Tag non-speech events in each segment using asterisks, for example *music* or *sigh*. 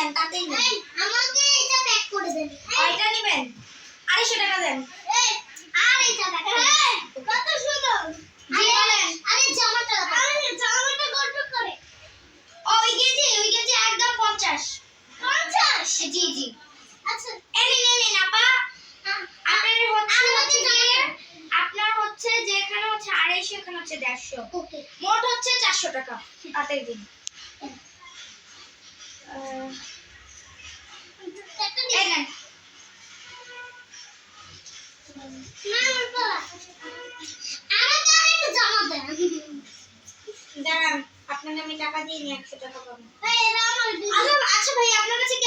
নেন তাতেই নেন। আমাকে এটা প্যাক করে দেন। এটা নেবেন? আড়াইশো টাকা দেন। এই, আর এটা কত সুন্দর। আরে, জামাটা আরে জামাটা কত করে। ওই কেজি ওই কেজি একদম পঞ্চাশ। পঞ্চাশ? জি জি। আচ্ছা। এনে নিন নিন আপা। আ- আপনার হচ্ছে আপনার হচ্ছে যে এখানে হচ্ছে আড়াইশো এখানে হচ্ছে দেড়শো। ওকে। মোট হচ্ছে চারশো টাকা। তাতেই দিন একটা এই নেন না আমার পালা আমাকে আর একটু জামা দেন দাঁড়ান আমি। আচ্ছা আচ্ছা আপনার কাছে কি।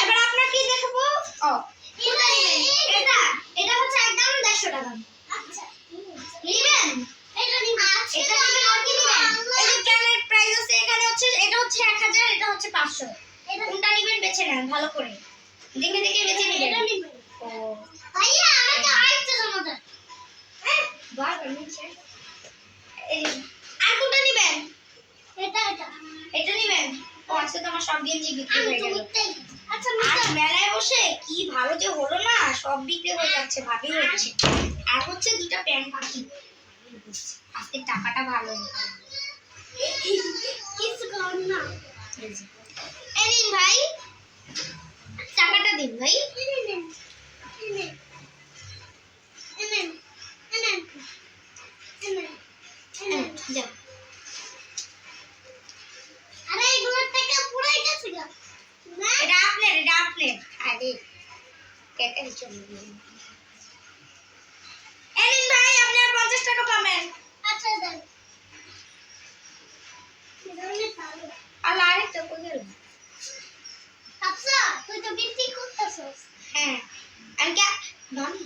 এবার আপনার কি দেখব? ও এটা হচ্ছে একদম দেড়শো টাকা আচ্ছা। নিবেন এটা নিন। আচ্ছা, এটা নিবেন আর কি নিবেন এই যে ক্যানের প্রাইস আছে এখানে হচ্ছে এটা হচ্ছে এক হাজার এটা হচ্ছে পাঁচশো। কোনটা নিবেন বেছে নেন ভালো করে। দেখে দেখে বেছে এটা নেবেন। ও। ভাইয়া, আরেকটা জামা দেন। বারবার নিচ্ছে। এই আর কোনটা নিবেন? এটা, এটা। এটা নিবেন? ও আজকে তো আমার সব গেঞ্জি বিক্রি হয়ে গেল। আচ্ছা, মেলায় বসে কি ভালো যে হলো না সব বিক্রি হয়ে যাচ্ছে ভাবি হচ্ছে। আর হচ্ছে দুটা প্যান্ট বাকি আজকে টাকাটা ভালো। *laughs* কিছু কর না। নিন ভাই। টাকাটা দিন ভাই। টাকা আরে কেটে চলে গেল এই নিন ভাই আপনি আর পঞ্চাশ টাকা পাবেন আচ্ছা, দেন। এটা অনেক ভালো। আর আরেকটা কই গেল আচ্ছা, তুই তো বিক্রি করতেছস। হ্যাঁ আমি কে ননি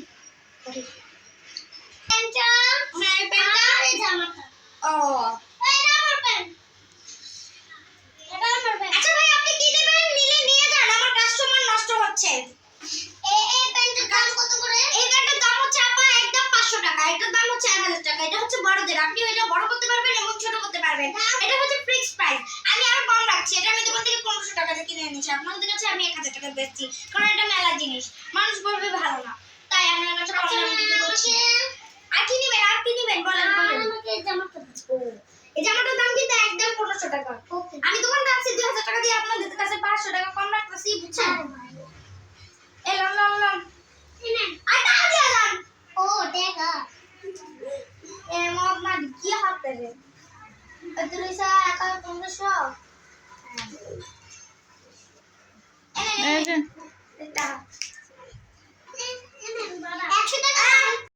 জামাটা। ও এটা আমার প্যান্ট। এটা আমার প্যান্ট। আচ্ছা ভাই আপনি কি নেবেন নিলে নিয়ে যান আমার কাস্টমার নষ্ট হচ্ছে। এই এই প্যান্টের দাম কত করে? দাম হচ্ছে আপা একদম পাঁচশো টাকা এটার দাম হচ্ছে এক হাজার টাকা এটা হচ্ছে বড়দের আপনি এটা বড় করতে পারবেন এবং ছোট করতে পারবেন। এটা হচ্ছে ফিক্স প্রাইস আমি আরও কম রাখছি এটা আমি দোকান থেকে পনেরোশো টাকা দিয়ে কিনে এনেছি। আপনাদের কাছে আমি এক হাজার টাকা বেচছি কারণ এটা মেলার জিনিস। মানুষ বলবে ভালো না। তাই আপনার কাছে কম আচ্ছা, দামে বিক্রি করছি আর কি নেবেন? আর কি নেবেন? বলেন বলেন। আমাকে এই জামাটা এই জামাটার দাম কিন্তু একদম পনেরোশো টাকা। আমি দোকান রাখছি দুই হাজার টাকা দিয়ে আপনাদের কাছে পাঁচশো টাকা কম রাখতেছি বুঝছেন? লন এই নেন। আর টাকা দিয়ে যান। ও, টাকা। না কি হাতে রে? একা পনেরোশো। এই